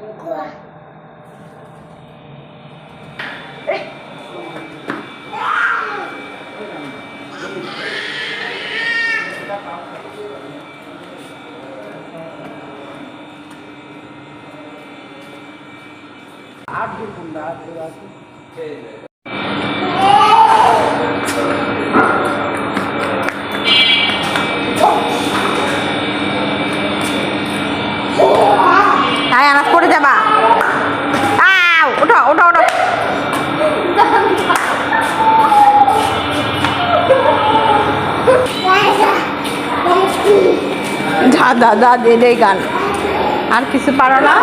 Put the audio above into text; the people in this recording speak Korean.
누구야? 아기 본다 들어가서. ওটা ওটা ওটা যা দাদা এটাই গান। আর কিছু পারো না?